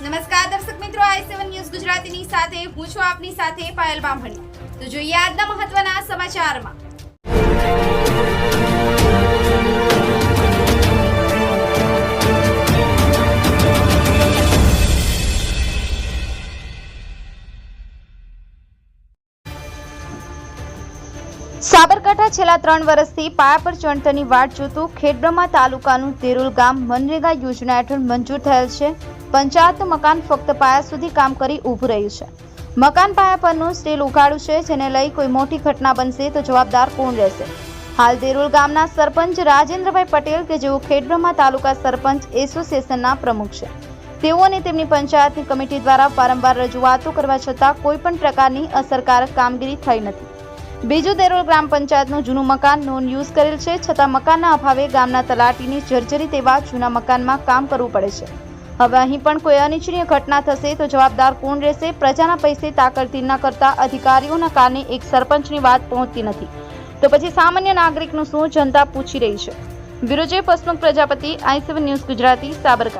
નમસ્કાર દર્શક મિત્રો, આઈ સેવન ન્યૂઝ ગુજરાતીની સાથે, હું છું આપની સાથે પાયલ બામણી. તો જોઈએ આજના મહત્વના સમાચારમાં. સાબરકાંઠા છેલ્લા ત્રણ વર્ષથી પાયા પર ચણતરની વાટ જોતું ખેડબ્રહ્મા તાલુકાનું તેરુલ ગામ મનરેગા યોજના હેઠળ મંજૂર થયેલ છે. પંચાયતનું મકાન ફક્ત પાયા સુધી કામ કરી ઊભું રહ્યું છે. મકાન પાયા પરનું સ્ટીલ ઉઘાડું છે, જેને લઈ કોઈ મોટી ઘટના બનશે તો જવાબદાર કોણ રહેશે? હાલ દેરુલ ગામના સરપંચ રાજેન્દ્રભાઈ પટેલ કે જેઓ ખેડબ્રહ્મા તાલુકા સરપંચ એસોસિએશનના પ્રમુખ છે. તેઓ અને તેમની પંચાયતની કમિટી દ્વારા વારંવાર રજૂઆતો કરવા છતાં કોઈ પણ પ્રકારની અસરકારક કામગીરી થઈ નથી. બીજું દેરોલ ગ્રામ પંચાયતનું જૂનું મકાન નોન યુઝ કરેલ છે, છતાં મકાનના અભાવે ગામના તલાટીની જર્જરિત એવા જૂના મકાનમાં કામ કરવું પડે છે. હવે અહીં પણ કોઈ અનિચ્છનીય ઘટના થશે તો જવાબદાર કોણ રહેશે? પ્રજાના પૈસે તાકડતી ન કરતા અધિકારીઓના કારણે એક સરપંચની વાત પહોંચતી નથી. તો પછી સામાન્ય નાગરિકનું શું? જનતા પૂછી રહી છે. વિરોજય પસમુખ પ્રજાપતિ, આઈ ન્યૂઝ ગુજરાતી, સાબરકાંઠા.